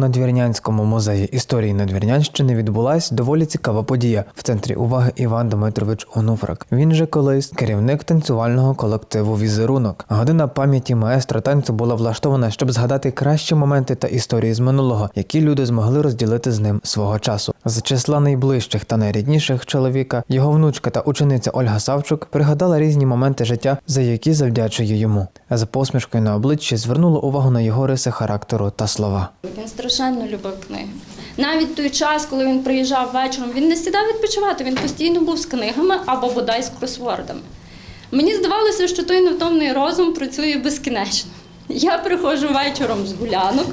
Надвірнянському музеї історії Надвірнянщини відбулась доволі цікава подія. В центрі уваги Іван Дмитрович Онуфрак. Він же колись керівник танцювального колективу Візерунок. Година пам'яті маестра танцю була влаштована, щоб згадати кращі моменти та історії з минулого, які люди змогли розділити з ним свого часу. З числа найближчих та найрідніших чоловіка, його внучка та учениця Ольга Савчук пригадала різні моменти життя, за які завдячує йому. З посмішкою на обличчі звернула увагу на його риси характеру та слова. Він страшенно любив книги. Навіть той час, коли він приїжджав вечором, він не сідав відпочивати, він постійно був з книгами або бодай з кросвордами. Мені здавалося, що той невтомний розум працює безкінечно. Я приходжу вечором з гулянок,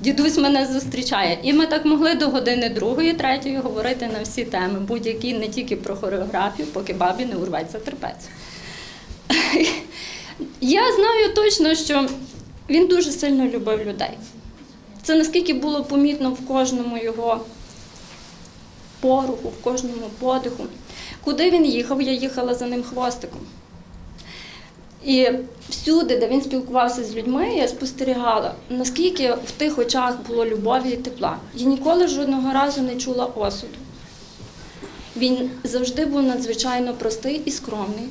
дідусь мене зустрічає, і ми так могли до години другої, третьої говорити на всі теми, будь-які не тільки про хореографію, поки бабі не урветься терпець. Я знаю точно, що він дуже сильно любив людей. Це наскільки було помітно в кожному його поруху, в кожному подиху. Куди він їхав, я їхала за ним хвостиком. І всюди, де він спілкувався з людьми, я спостерігала, наскільки в тих очах було любові і тепла. Я ніколи жодного разу не чула осуду. Він завжди був надзвичайно простий і скромний.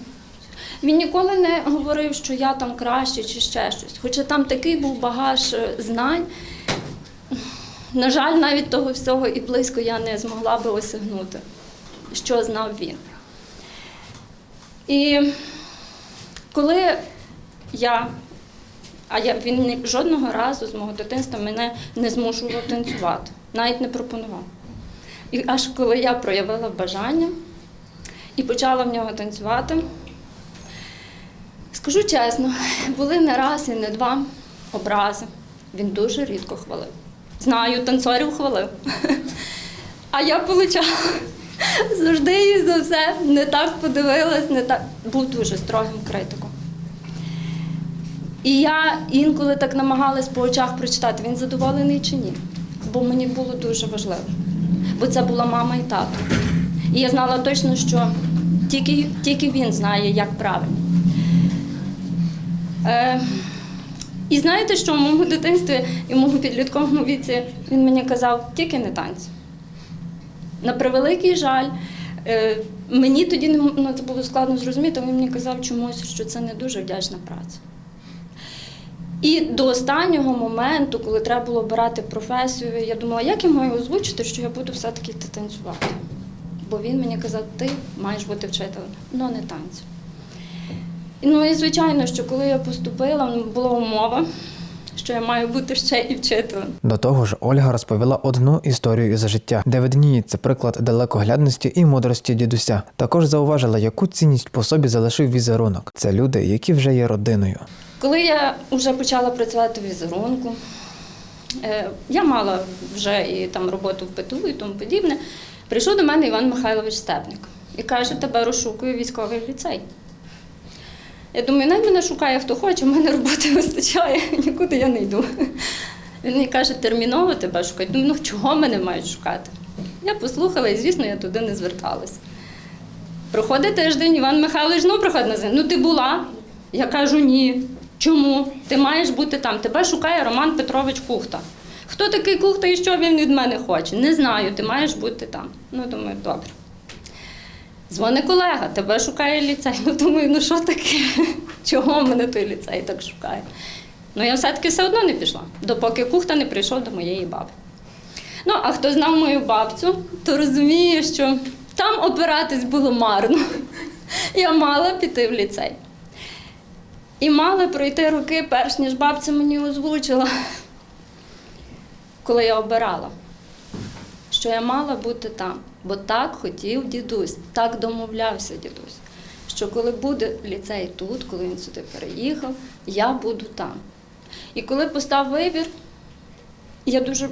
Він ніколи не говорив, що я там краще чи ще щось. Хоча там такий був багаж е, знань. На жаль, навіть того всього і близько я не змогла би осягнути, що знав він. І коли я, а я, він жодного разу з мого дитинства мене не змушував танцювати, навіть не пропонував. І аж коли я проявила бажання і почала в нього танцювати, скажу чесно, були не раз і не два образи. Він дуже рідко хвалив. Знаю, танцорів хвалив. А я получала завжди і за все не так подивилась, не так. Був дуже строгим критиком. І я інколи так намагалась по очах прочитати, він задоволений чи ні. Бо мені було дуже важливо. Бо це була мама і тато. І я знала точно, що тільки, тільки він знає, як правильно. Е, і знаєте, що в моєму дитинстві і в моєму підлітковому віці він мені казав, тільки не танці. На превеликий жаль, е, мені тоді не ну, це було складно зрозуміти, він мені казав чомусь, що це не дуже вдячна праця. І до останнього моменту, коли треба було обирати професію, я думала, як я маю озвучити, що я буду все-таки танцювати. Бо він мені казав, ти маєш бути вчителем, але не танцю. Ну і звичайно, що коли я поступила, ну, була умова, що я маю бути ще і вчителем. До того ж, Ольга розповіла одну історію із життя, де видніється приклад далекоглядності і мудрості дідуся. Також зауважила, яку цінність по собі залишив візерунок. Це люди, які вже є родиною. Коли я вже почала працювати в візерунку, е, я мала вже і там роботу в ПТУ і тому подібне. Прийшов до мене Іван Михайлович Степник і каже, тебе розшукує військовий ліцей. Я думаю, най мене шукає хто хоче, в мене роботи вистачає, нікуди я не йду. Він мені каже, терміново тебе шукають. Думаю, ну чого мене мають шукати? Я послухала і, звісно, я туди не зверталась. Проходить тиждень, Іван Михайлович знову приходить на землю. Ну ти була? Я кажу, ні. Чому? Ти маєш бути там. Тебе шукає Роман Петрович Кухта. Хто такий Кухта і що він від мене хоче? Не знаю, ти маєш бути там. Ну, думаю, добре. Дзвони колега, тебе шукає ліцей. Ну, думаю, ну що таке? Чого мене той ліцей так шукає? Ну, я все-таки все одно не пішла, допоки Кухта не прийшов до моєї баби. Ну, а хто знав мою бабцю, то розуміє, що там опиратись було марно. Я мала піти в ліцей. І мали пройти роки, перш ніж бабця мені озвучила, коли я обирала, що я мала бути там. Бо так хотів дідусь, так домовлявся дідусь. Що коли буде ліцей тут, коли він сюди переїхав, я буду там. І коли постав вибір, я дуже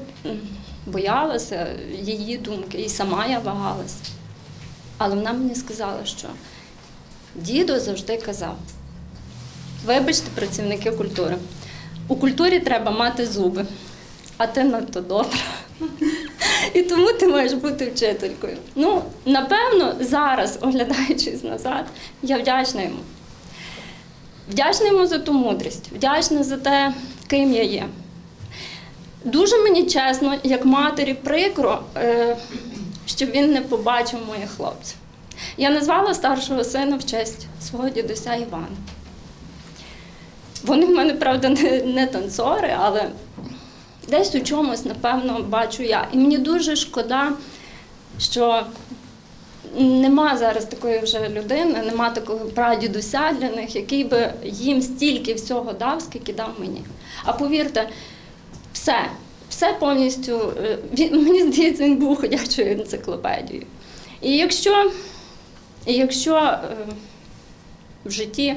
боялася її думки, і сама я вагалася. Але вона мені сказала, що дідо завжди казав: вибачте, працівники культури, у культурі треба мати зуби, а ти надто добра. І тому ти маєш бути вчителькою. Ну, напевно, зараз, оглядаючись назад, я вдячна йому. Вдячна йому за ту мудрість, вдячна за те, ким я є. Дуже мені чесно, як матері, прикро, е, що він не побачив моїх хлопців. Я назвала старшого сина в честь свого дідуся Івана. Вони в мене, правда, не танцори, але десь у чомусь, напевно, бачу я. І мені дуже шкода, що нема зараз такої вже людини, нема такого прадідуся для них, який би їм стільки всього дав, скільки дав мені. А повірте, все, все повністю, е, він, мені здається, він був ходячою енциклопедією. І якщо, і якщо е, в житті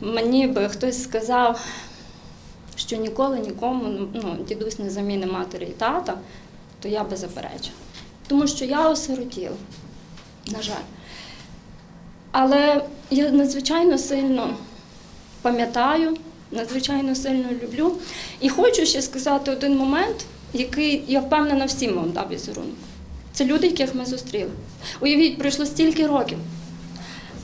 мені би хтось сказав, що ніколи нікому ну, дідусь не заміни матері і тата, то я би заперечила. Тому що я осиротіла, на жаль. Але я надзвичайно сильно пам'ятаю, надзвичайно сильно люблю. І хочу ще сказати один момент, який я впевнена всім вам дав візерунок. Це люди, яких ми зустріли. Уявіть, пройшло стільки років.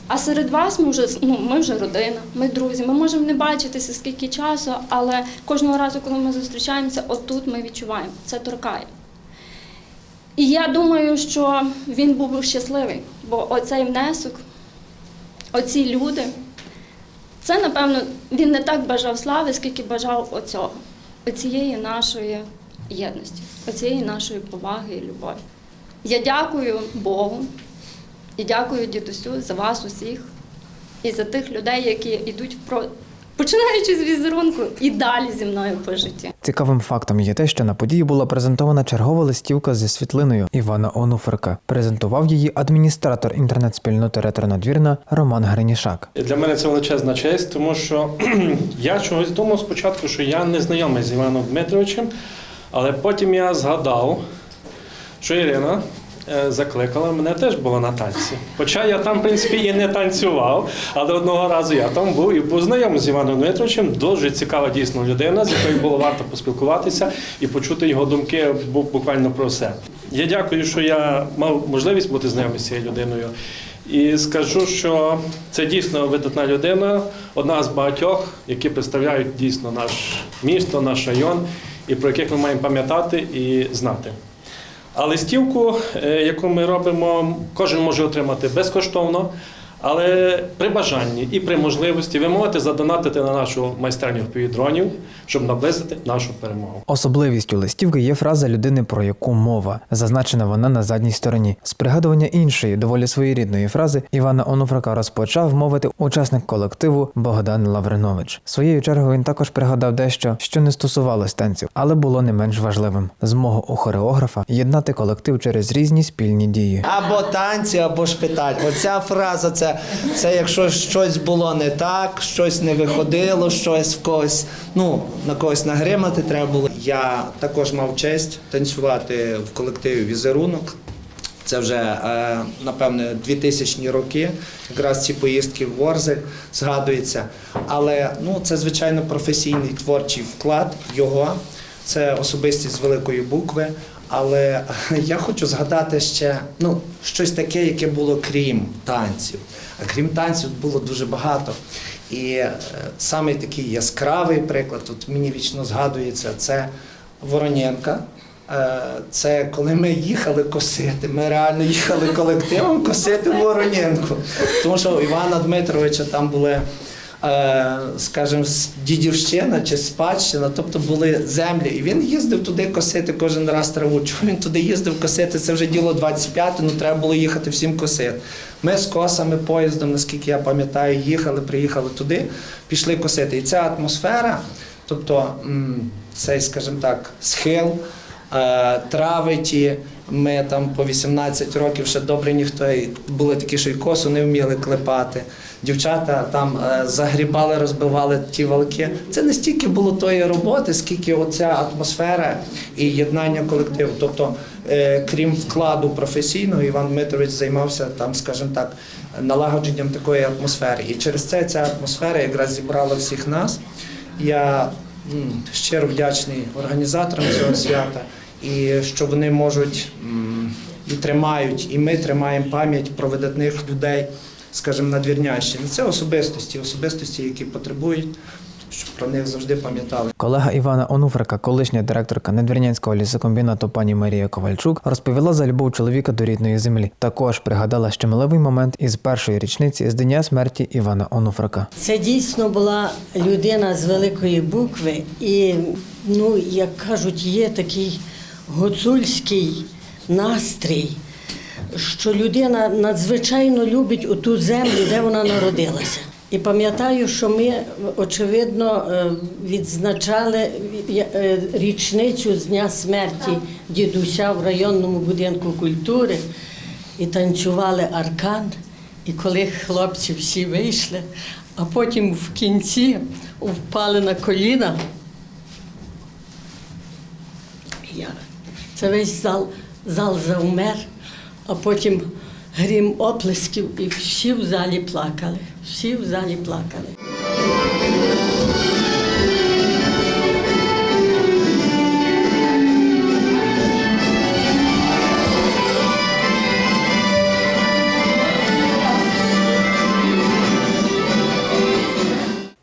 А серед вас ми вже, ну, ми вже родина, ми друзі. Ми можемо не бачитися скільки часу, але кожного разу, коли ми зустрічаємося, отут ми відчуваємо, це торкає. І я думаю, що він був би щасливий, бо оцей внесок, оці люди, це, напевно, він не так бажав слави, скільки бажав оцього, оцієї нашої єдності, оцієї нашої поваги і любові. Я дякую Богу і дякую дідусю за вас усіх і за тих людей, які йдуть впро... починаючи з візерунку і далі зі мною по житті. Цікавим фактом є те, що на події була презентована чергова листівка зі світлиною Івана Онуфрика. Презентував її адміністратор інтернет-спільноти Ретронадвірна Роман Гринішак. Для мене це величезна честь, тому що я чогось думав спочатку, що я не знайомий з Іваном Дмитровичем, але потім я згадав, що Ірина закликала мене теж була на танці. Хоча я там, в принципі, і не танцював, але одного разу я там був і був знайомий з Іваном Дмитровичем. Дуже цікава дійсно людина, з якою було варто поспілкуватися і почути його думки бу- буквально про все. Я дякую, що я мав можливість бути знайомий з цією людиною. І скажу, що це дійсно видатна людина, одна з багатьох, які представляють дійсно наш місто, наш район, і про яких ми маємо пам'ятати і знати. А листівку, е, яку ми робимо, кожен може отримати безкоштовно, але при бажанні і при можливості ви можете задонатити на нашу майстерню дронів, щоб наблизити нашу перемогу. Особливістю листівки є фраза людини, про яку мова. Зазначена вона на задній стороні. З пригадування іншої, доволі своєрідної фрази Івана Онуфрика розпочав мовити учасник колективу Богдан Лавринович. Своєю чергою він також пригадав дещо, що не стосувалось танців, але було не менш важливим змогу у хореографа єднати колектив через різні спільні дії. Або танці, або шпиталь. Оця фраза це, це якщо щось було не так, щось не виходило, щось в когось, ну, на когось нагримати треба було. Я також мав честь танцювати в колективі візерунок. Це вже, е, напевне, 2000 роки, якраз ці поїздки в Ворзель згадується. Але ну, це, звичайно, професійний творчий вклад його. Це особистість з великої букви. Але я хочу згадати ще ну, щось таке, яке було крім танців. А крім танців було дуже багато. І е, саме такий яскравий приклад, от мені вічно згадується, це Вороненка. Е, Це коли ми їхали косити. Ми реально їхали колективом косити Вороненку. Тому що у Івана Дмитровича там були, скажімо, з- дідівщина чи спадщина, тобто були землі. І він їздив туди косити кожен раз траву. Чому він туди їздив косити? Це вже діло 25, ну треба було їхати всім косити. Ми з косами поїздом, наскільки я пам'ятаю, їхали, приїхали туди, пішли косити. І ця атмосфера, тобто цей, скажімо так, схил. Е, Трави ті, ми там по 18 років ще добре ніхто і були такі, що й косу не вміли клепати. Дівчата там е, загрібали, розбивали ті валки. Це не стільки було тої роботи, скільки оця атмосфера і єднання колективу. Тобто, е, крім вкладу професійного, Іван Дмитрович займався там, скажімо так, налагодженням такої атмосфери. І через це ця атмосфера якраз зібрала всіх нас. Я щиро вдячний організаторам цього свята, і що вони можуть і тримають, і ми тримаємо пам'ять про видатних людей, скажімо, на Двірнящині. Це особистості, особистості, які потребують, щоб про них завжди пам'ятали. Колега Івана Онуфрика, колишня директорка Недвірнянського лісокомбінату пані Марія Ковальчук, розповіла за любов чоловіка до рідної землі. Також пригадала ще миловий момент із першої річниці з дня смерті Івана Онуфрика. Це дійсно була людина з великої букви, і, ну, як кажуть, є такий гуцульський настрій, що людина надзвичайно любить оту землю, де вона народилася. І пам'ятаю, що ми, очевидно, е, відзначали е, річницю з дня смерті дідуся в районному будинку культури і танцювали аркан. І коли хлопці всі вийшли, а потім в кінці впали на коліна, я, це весь зал, зал завмер, а потім грім оплесків, і всі в залі плакали. Всі в залі плакали.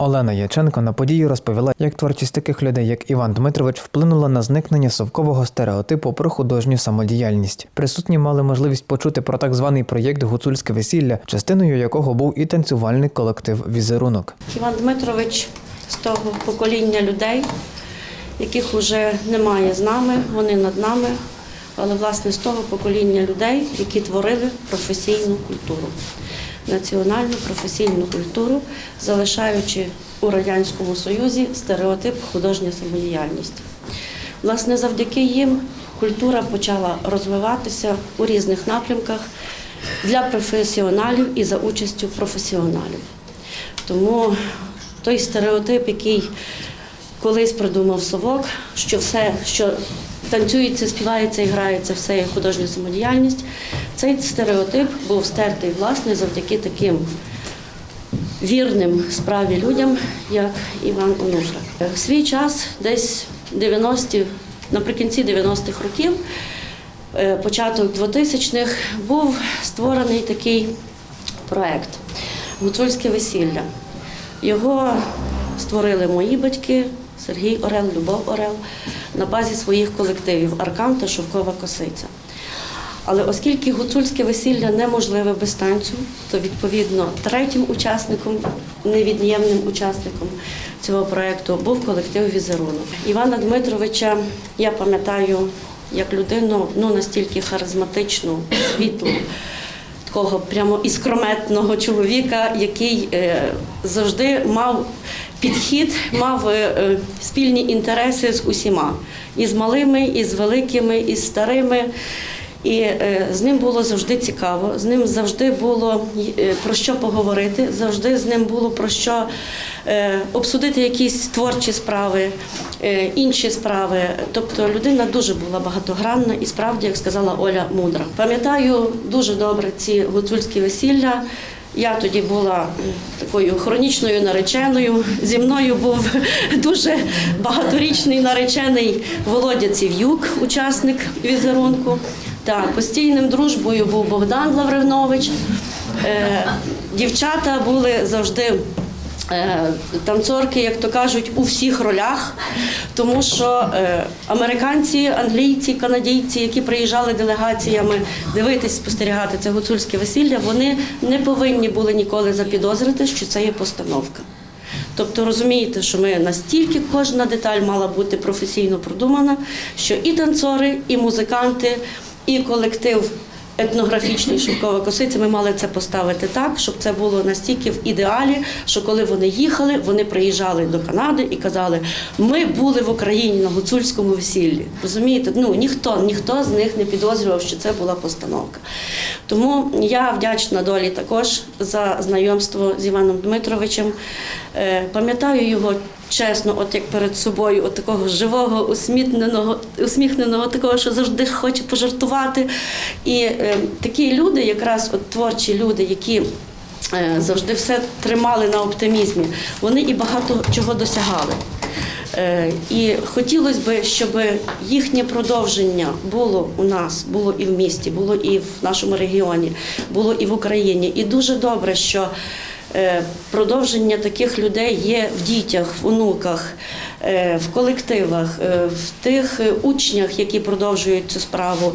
Олена Яченко на події розповіла, як творчість таких людей, як Іван Дмитрович, вплинула на зникнення совкового стереотипу про художню самодіяльність. Присутні мали можливість почути про так званий проєкт Гуцульське весілля, частиною якого був і танцювальний колектив Візерунок. Іван Дмитрович з того покоління людей, яких вже немає з нами, вони над нами, але власне з того покоління людей, які творили професійну культуру, національну професійну культуру, залишаючи у Радянському Союзі стереотип художня самодіяльність. Власне, завдяки їм культура почала розвиватися у різних напрямках для професіоналів і за участю професіоналів. Тому той стереотип, який колись придумав совок, що все, що танцюється, співається і грається, все є художня самодіяльність, цей стереотип був стертий власне завдяки таким вірним справі людям, як Іван Онуфрик. В свій час, десь 90-ті, наприкінці 90-х років, е, початок 2000-х, був створений такий проект Гуцульське весілля. Його створили мої батьки Сергій Орел, Любов Орел на базі своїх колективів Аркан та Шовкова Косиця. Але оскільки гуцульське весілля неможливе без танцю, то відповідно третім учасником, невід'ємним учасником цього проєкту був колектив Візерунок. Івана Дмитровича я пам'ятаю як людину ну настільки харизматичну, світлу, такого прямо іскрометного чоловіка, який е, завжди мав підхід, мав е, спільні інтереси з усіма, і з малими, і з великими, і з старими. І е, з ним було завжди цікаво, з ним завжди було е, про що поговорити, завжди з ним було про що обсудити якісь творчі справи, інші справи. Тобто людина дуже була багатогранна і справді, як сказала Оля, мудра. Пам'ятаю дуже добре ці гуцульські весілля. Я тоді була такою хронічною нареченою. Зі мною був дуже багаторічний наречений Володя Ців'юк, учасник візерунку. Так, постійним дружбою був Богдан Лавринович. Е, Дівчата були завжди танцорки, як то кажуть, у всіх ролях, тому що е, американці, англійці, канадійці, які приїжджали делегаціями дивитись, спостерігати це гуцульське весілля, вони не повинні були ніколи запідозрити, що це є постановка. Тобто розумієте, що ми настільки кожна деталь мала бути професійно продумана, що і танцори, і музиканти, і колектив етнографічний шовкова косиця, ми мали це поставити так, щоб це було настільки в ідеалі, що коли вони їхали, вони приїжджали до Канади і казали: ми були в Україні на гуцульському весіллі. Розумієте, ну ніхто, ніхто з них не підозрював, що це була постановка. Тому я вдячна долі також за знайомство з Іваном Дмитровичем. Е, Пам'ятаю його чесно, от як перед собою, от такого живого, усміхненого, усміхненого, такого, що завжди хоче пожартувати. І е, такі люди, якраз от творчі люди, які е, завжди все тримали на оптимізмі, вони і багато чого досягали. Е, І хотілося б, щоб їхнє продовження було у нас, було і в місті, було і в нашому регіоні, було і в Україні. І дуже добре, що Продовження таких людей є в дітях, в онуках, е, в колективах, е, в тих е, учнях, які продовжують цю справу.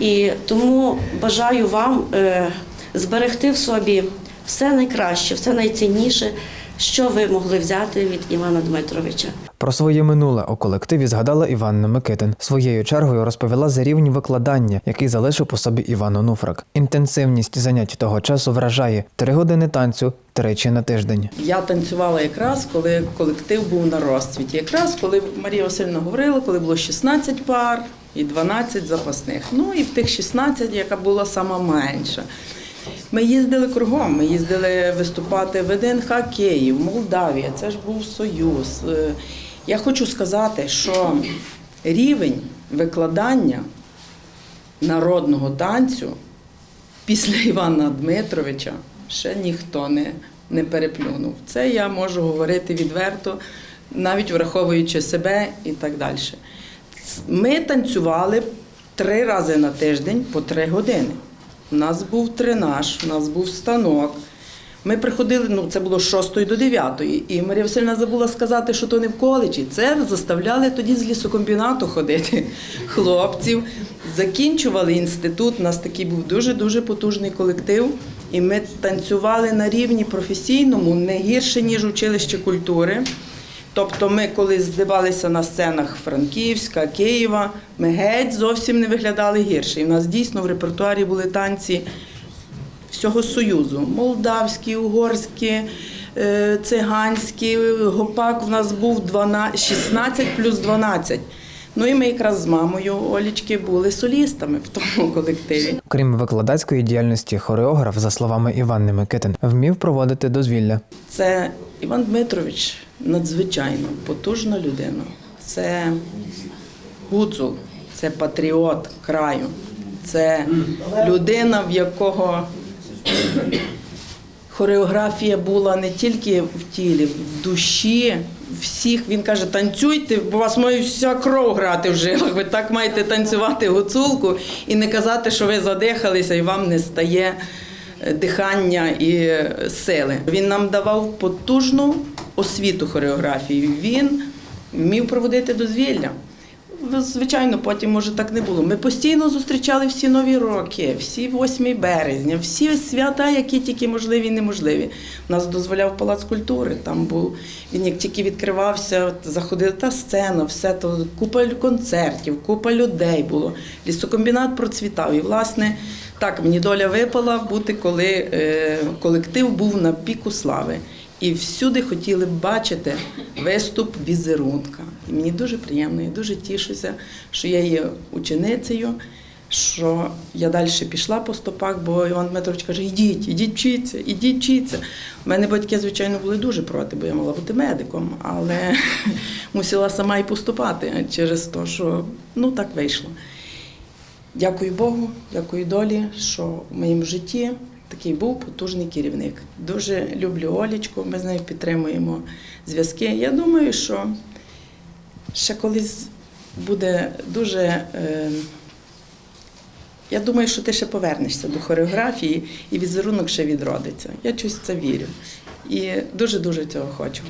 І тому бажаю вам е, зберегти в собі все найкраще, все найцінніше, що ви могли взяти від Івана Дмитровича. Про своє минуле у колективі згадала Іванна Микитин. Своєю чергою розповіла за рівень викладання, який залишив по собі Іван Онуфрак. Інтенсивність занять того часу вражає три години танцю тричі на тиждень. Я танцювала якраз, коли колектив був на розцвіті. Якраз коли Марія Васильівна говорила, коли було 16 пар і 12 запасних. Ну і в тих 16, яка була сама менша. Ми їздили кругом, ми їздили виступати в ВДНХ Київ, Молдавія, це ж був Союз. Е, Я хочу сказати, що рівень викладання народного танцю після Івана Дмитровича ще ніхто не, не переплюнув. Це я можу говорити відверто, навіть враховуючи себе і так далі. Ми танцювали три рази на тиждень по три години. У нас був тренаж, у нас був станок. Ми приходили, ну це було з 6 до 9. І Марія Васильівна забула сказати, що то не в коледжі. Це заставляли тоді з лісокомбінату ходити хлопців. Закінчували інститут. У нас такий був дуже-дуже потужний колектив. І ми танцювали на рівні професійному, не гірше, ніж училище культури. Тобто ми, коли здивалися на сценах Франківська, Києва, ми геть зовсім не виглядали гірше. І в нас дійсно в репертуарі були танці всього Союзу. Молдавські, угорські, е, циганські, гопак в нас був 12, 16 плюс 12. Ну і ми якраз з мамою Олічки були солістами в тому колективі. Крім викладацької діяльності, хореограф, за словами Іванни Микитин, вмів проводити дозвілля. Це Іван Дмитрович надзвичайно потужна людина. Це гуцул, це патріот краю, це людина, в якого хореографія була не тільки в тілі, в душі. Всіх він каже, танцюйте, бо у вас має вся кров грати в жилах. Ви так маєте танцювати гуцулку і не казати, що ви задихалися і вам не стає е, дихання і е, сили. Він нам давав потужну освіту хореографії. Він вмів проводити дозвілля. Звичайно, потім може так не було. Ми постійно зустрічали всі нові роки, всі 8 березня, всі свята, які тільки можливі і неможливі. Нас дозволяв палац культури. Там був він як тільки відкривався, заходила та сцена, все то купа концертів, купа людей було. Лісокомбінат процвітав. І власне так мені доля випала бути, коли е, колектив був на піку слави. І всюди хотіли б бачити виступ візерунка. І мені дуже приємно, я дуже тішуся, що я є ученицею, що я далі пішла по стопах, бо Іван Дмитрович каже: ідіть, ідіть вчіться, ідіть вчіться. У мене батьки, звичайно, були дуже проти, бо я мала бути медиком, але мусила сама і поступати через те, що ну так вийшло. Дякую Богу, дякую долі, що в моєму житті такий був потужний керівник. Дуже люблю Олічку, ми з нею підтримуємо зв'язки. Я думаю, що ще колись буде дуже. Е, я думаю, що ти ще повернешся до хореографії і візерунок ще відродиться. Я чусь це вірю. І дуже-дуже цього хочу.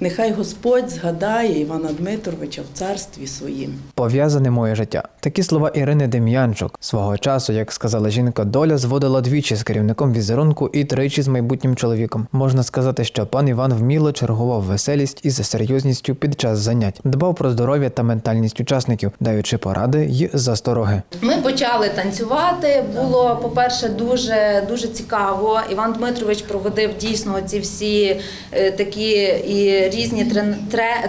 Нехай Господь згадає Івана Дмитровича в царстві своїм. Пов'язане моє життя. Такі слова Ірини Дем'янчук. Свого часу, як сказала жінка, доля зводила двічі з керівником візерунку і тричі з майбутнім чоловіком. Можна сказати, що пан Іван вміло чергував веселість із серйозністю під час занять, дбав про здоров'я та ментальність учасників, даючи поради й застороги. Ми почали танцювати. Було, по-перше, дуже дуже цікаво. Іван Дмитрович проводив дійсно ці всі е, такі і різні трен,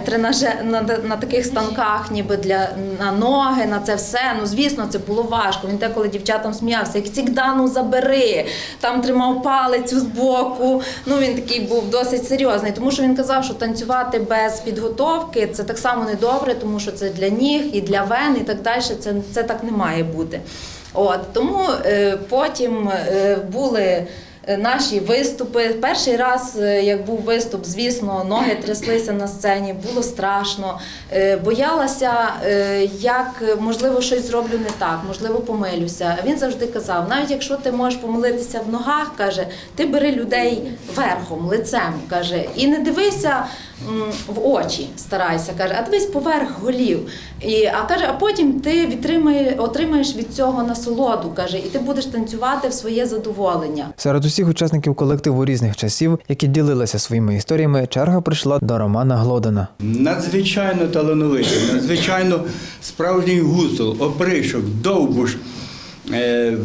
тренаже на, на таких станках, ніби для на ноги, на це все. Ну звісно, це було важко. Він деколи дівчатам сміявся, як цігда, ну забери. Там тримав палець з боку. Ну він такий був досить серйозний, тому що він казав, що танцювати без підготовки це так само недобре, тому що це для ніг і для вен, і так далі. Це, це так не має бути. От тому е, потім е, були наші виступи. Перший раз, е, як був виступ, звісно, ноги тряслися на сцені, було страшно. Е, Боялася, е, як е, можливо щось зроблю не так, можливо, помилюся. Він завжди казав: навіть якщо ти можеш помилитися в ногах, каже, ти бери людей верхом, лицем, каже, і не дивися в очі, старайся, каже, а дивись поверх голів. І, а каже, а потім ти відтримає, отримаєш від цього насолоду, каже, і ти будеш танцювати в своє задоволення. Серед усіх учасників колективу різних часів, які ділилися своїми історіями, черга прийшла до Романа Глодина. Надзвичайно талановитий, надзвичайно справжній гуцул, опришок, довбуш, е,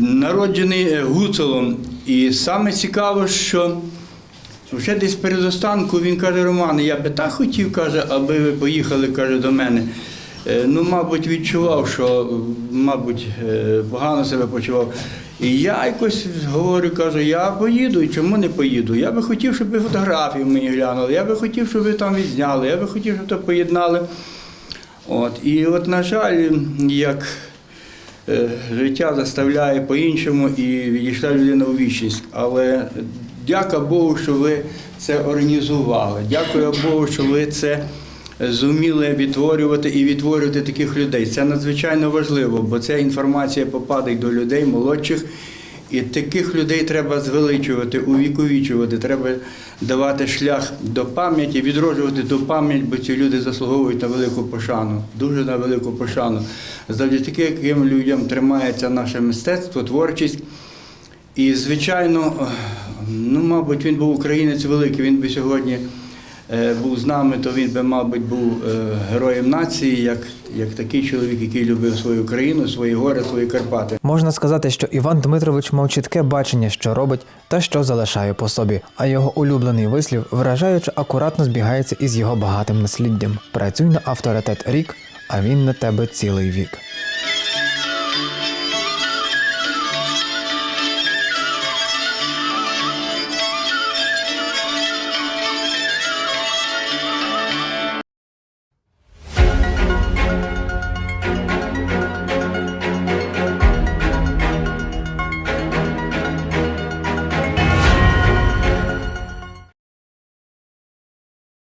народжений е, гуцулом. І саме цікаво, що вже десь перед останку він каже, Роман, я би так хотів, каже, аби ви поїхали каже, до мене. Е, Ну, мабуть, відчував, що, мабуть, погано себе почував. І я якось говорю, кажу, я поїду, і чому не поїду? Я би хотів, щоб ви фотографії мені глянули, я би хотів, щоб ви там відзняли, я би хотів, щоб то поєднали. От. І от, на жаль, як е, життя заставляє по-іншому і відійшла людина у вічність. Але дяка Богу, що ви це організували. Дякую Богу, що ви це зуміли відтворювати і відтворювати таких людей. Це надзвичайно важливо, бо ця інформація попадає до людей молодших. І таких людей треба звеличувати, увіковічувати, треба давати шлях до пам'яті, відроджувати ту пам'ять, бо ці люди заслуговують на велику пошану, дуже на велику пошану. Завдяки яким людям тримається наше мистецтво, творчість. І, звичайно, ну, мабуть, він був українець великий, він би сьогодні був з нами, то він би, мабуть, був е, героєм нації, як, як такий чоловік, який любив свою країну, свої гори, свої Карпати. Можна сказати, що Іван Дмитрович мав чітке бачення, що робить та що залишає по собі, а його улюблений вислів вражаючи акуратно збігається із його багатим насліддям. Працюй на авторитет рік, а він на тебе цілий вік.